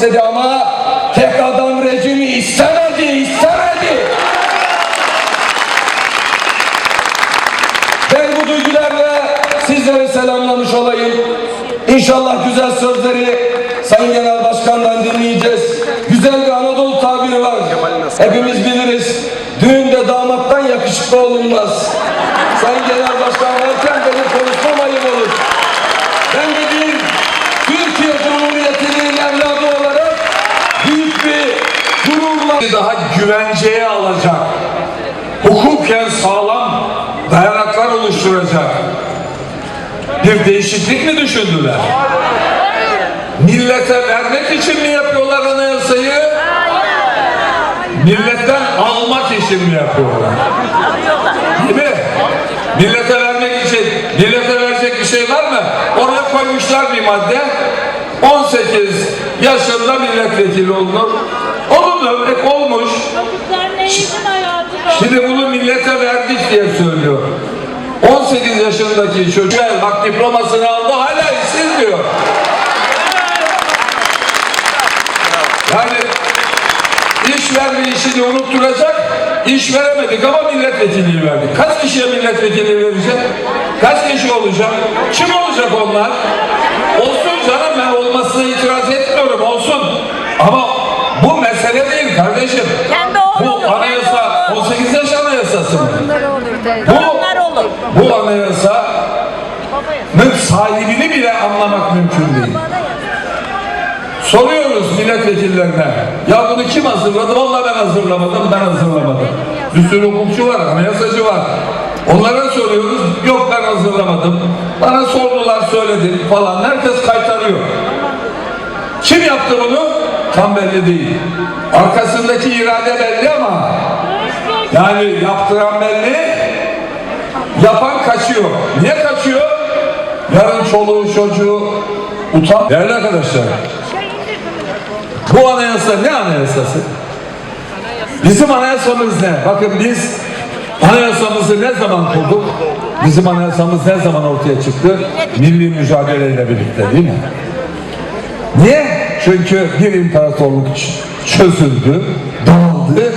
istedi ama tek adam rejimi istemedi, istemedi. Ben bu duygularla sizlere selamlamış olayım. İnşallah güzel sözleri Sayın Genel Başkan'dan dinleyeceğiz. Güzel bir Anadolu tabiri var. Hepimiz biliriz. Düğünde damattan yakışıklı olunmaz. Daha güvenceye alacak, hukuken sağlam dayanaklar oluşturacak bir değişiklik mi düşündüler? Millete vermek için mi yapıyorlar anayasayı? Milletten almak için mi yapıyorlar? Değil mi? Millete vermek için, millete verecek bir şey var mı? Oraya koymuşlar bir madde. 18 yaşında milletvekili olunur. Şimdi bunu millete verdik diye söylüyor. 18 yaşındaki çocuk bak diplomasını aldı hala işsiz diyor. Yani iş verme işini unutturacak, iş veremedik ama milletvekilliği verdik. Kaç kişiye milletvekili verecek? Kaç kişi olacak? Kim olacak onlar? Olsun canım ben olmasına itiraz etmiyorum olsun. Ama bu mesele değil kardeşim. Kendi oğlu olur, Bu anayasa kendi oğlu. 18 yaş anayasası mı? Bu, bu anayasanın sahibini bile anlamak mümkün değil. Soruyoruz milletvekillerine. Ya bunu kim hazırladı? Vallahi ben hazırlamadım, ben hazırlamadım. Bir sürü hukukçu var, anayasacı var. Onlara soruyoruz. Yok ben hazırlamadım. Bana sordular, söyledim falan. Herkes kaytarıyor. Kim yaptı bunu? Tam belli değil. Arkasındaki irade belli ama yani yaptıran belli, yapan kaçıyor. Niye kaçıyor? Yarın çoluğu çocuğu utan. Değerli arkadaşlar, bu anayasa ne anayasası? Bizim anayasamız ne? Bakın biz anayasamızı ne zaman kurduk? Bizim anayasamız ne zaman ortaya çıktı? Milli mücadeleyle birlikte değil mi? Niye? Çünkü bir imparatorluk çözüldü, dağıldı,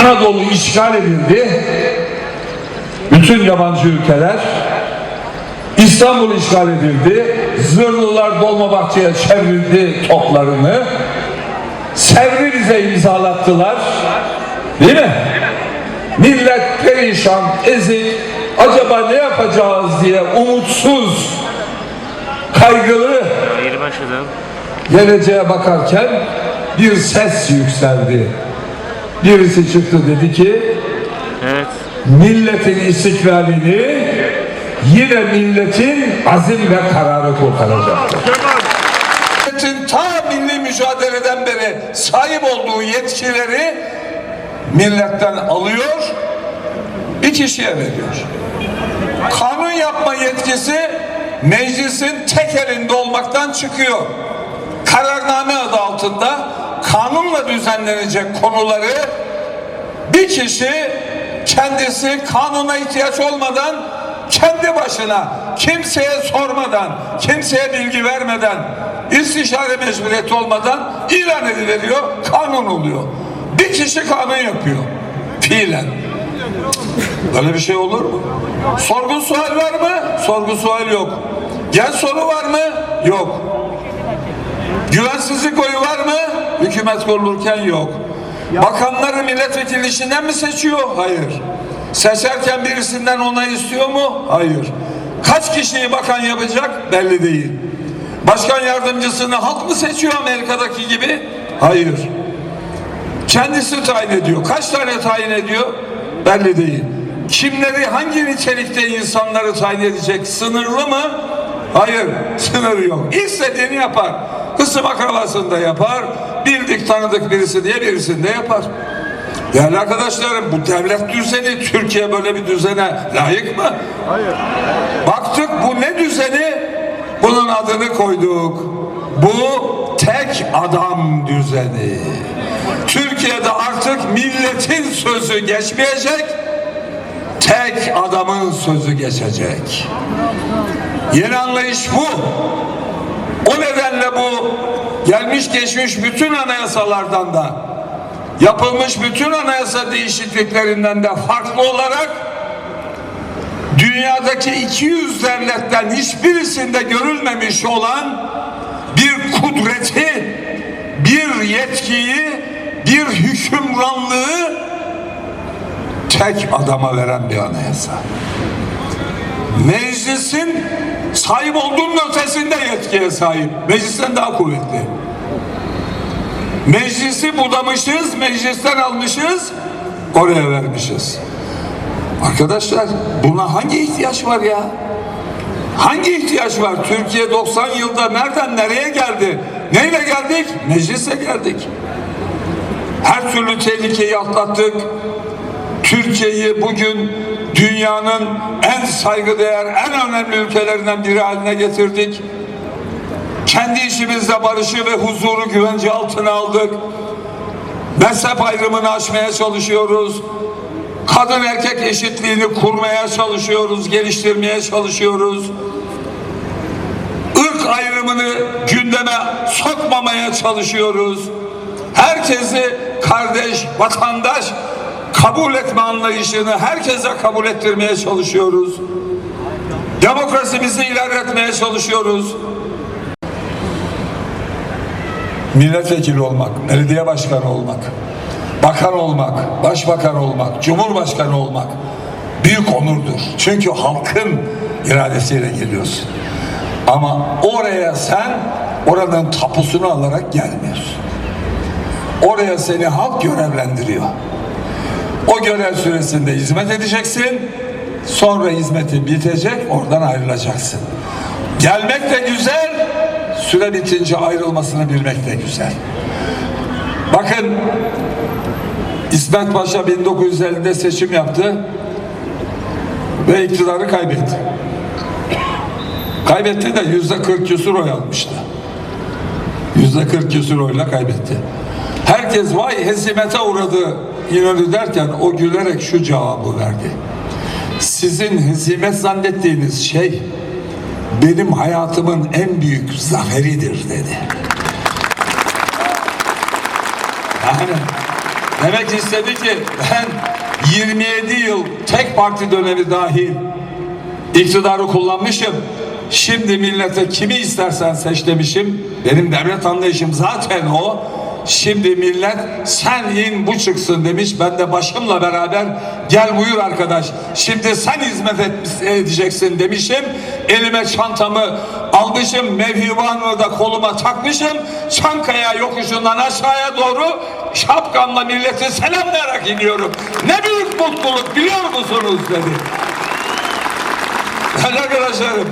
Anadolu işgal edildi. Bütün yabancı ülkeler İstanbul işgal edildi. Zırhlılar Dolmabahçe'ye çevrildi toplarını. Sevri bize imzalattılar. Değil mi? Millet perişan, ezik. Acaba ne yapacağız diye umutsuz, kaygılı geleceğe bakarken bir ses yükseldi. Birisi çıktı dedi ki Evet. milletin istiklalini yine milletin azim ve kararı kurtaracaktır. Milletin ta milli mücadeleden beri sahip olduğu yetkileri milletten alıyor, bir kişiye veriyor. Kanun yapma yetkisi meclisin tek elinde olmaktan çıkıyor. Kararname adı altında kanunla düzenlenecek konuları bir kişi kendisi kanuna ihtiyaç olmadan kendi başına kimseye sormadan, kimseye bilgi vermeden, istişare mecburiyeti olmadan ilan ediliveriyor, kanun oluyor. Bir kişi kanun yapıyor. Fiilen. Böyle bir şey olur mu? Sorgu sual var mı? Sorgu sual yok. Gel soru var mı? Yok. Güvensizlik oyu var mı? Hükümet kurulurken yok. Bakanları milletvekili işinden mi seçiyor? Hayır. Seçerken birisinden onay istiyor mu? Hayır. Kaç kişiyi bakan yapacak? Belli değil. Başkan yardımcısını halk mı seçiyor Amerika'daki gibi? Hayır. Kendisi tayin ediyor. Kaç tane tayin ediyor? Belli değil. Kimleri hangi nitelikte insanları tayin edecek? Sınırlı mı? Hayır. Sınırı yok. İstediğini yapar. Kısım akrabasını da yapar. Bildik tanıdık birisi diye birisini de yapar. Değerli arkadaşlarım bu devlet düzeni Türkiye böyle bir düzene layık mı? Hayır. Baktık bu ne düzeni? Bunun adını koyduk. Bu tek adam düzeni. Türkiye'de artık milletin sözü geçmeyecek, tek adamın sözü geçecek. Yeni anlayış bu. O nedenle bu gelmiş geçmiş bütün anayasalardan da yapılmış bütün anayasa değişikliklerinden de farklı olarak dünyadaki 200 devletten hiçbirisinde görülmemiş olan bir kudreti, bir yetkiyi, bir hükümranlığı tek adama veren bir anayasa. Meclisin sahip olduğunun ötesinde yetkiye sahip. Meclisten daha kuvvetli. Meclisi budamışız, meclisten almışız, oraya vermişiz. Arkadaşlar buna hangi ihtiyaç var ya? Hangi ihtiyaç var? Türkiye 90 yılda nereden nereye geldi? Neyle geldik? Meclise geldik. Her türlü tehlikeyi atlattık. Türkiye'yi bugün dünyanın en saygıdeğer, en önemli ülkelerinden biri haline getirdik. Kendi işimizde barışı ve huzuru güvence altına aldık. Mezhep ayrımını aşmaya çalışıyoruz. Kadın erkek eşitliğini kurmaya çalışıyoruz, geliştirmeye çalışıyoruz. Irk ayrımını gündeme sokmamaya çalışıyoruz. Herkesi kardeş, vatandaş kabul etme anlayışını herkese kabul ettirmeye çalışıyoruz. Demokrasimizi ilerletmeye çalışıyoruz. Milletvekili olmak, belediye başkanı olmak, bakan olmak, başbakan olmak, cumhurbaşkanı olmak büyük onurdur. Çünkü halkın iradesiyle geliyorsun. Ama oraya sen oranın tapusunu alarak gelmiyorsun. Oraya seni halk görevlendiriyor. O görev süresinde hizmet edeceksin. Sonra hizmetin bitecek, oradan ayrılacaksın. Gelmek de güzel, süre bitince ayrılmasını bilmek de güzel. Bakın İsmet Paşa 1950'de seçim yaptı ve iktidarı kaybetti. Kaybetti de yüzde 40 küsur oy almıştı. Yüzde 40 küsur oyla kaybetti. Herkes vay hezimete uğradı İnönü derken o gülerek şu cevabı verdi. Sizin hezimet zannettiğiniz şey benim hayatımın en büyük zaferidir dedi. Yani demek istedi ki ben 27 yıl tek parti dönemi dahil iktidarı kullanmışım. Şimdi millete kimi istersen seç demişim. Benim devlet anlayışım zaten o. Şimdi millet sen in bu çıksın demiş. Ben de başımla beraber gel buyur arkadaş. Şimdi sen hizmet et- edeceksin demişim. Elime çantamı almışım. Mevhibanımı da koluma takmışım. Çankaya yokuşundan aşağıya doğru şapkamla milleti selamlayarak iniyorum. Ne büyük mutluluk biliyor musunuz dedi. Değerli arkadaşlarım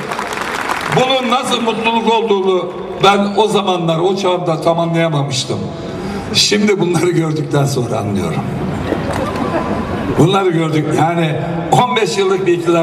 bunun nasıl mutluluk olduğunu ben o zamanlar o çağda tam anlayamamıştım. Şimdi bunları gördükten sonra anlıyorum. Bunları gördük. Yani 15 yıllık bir iktidar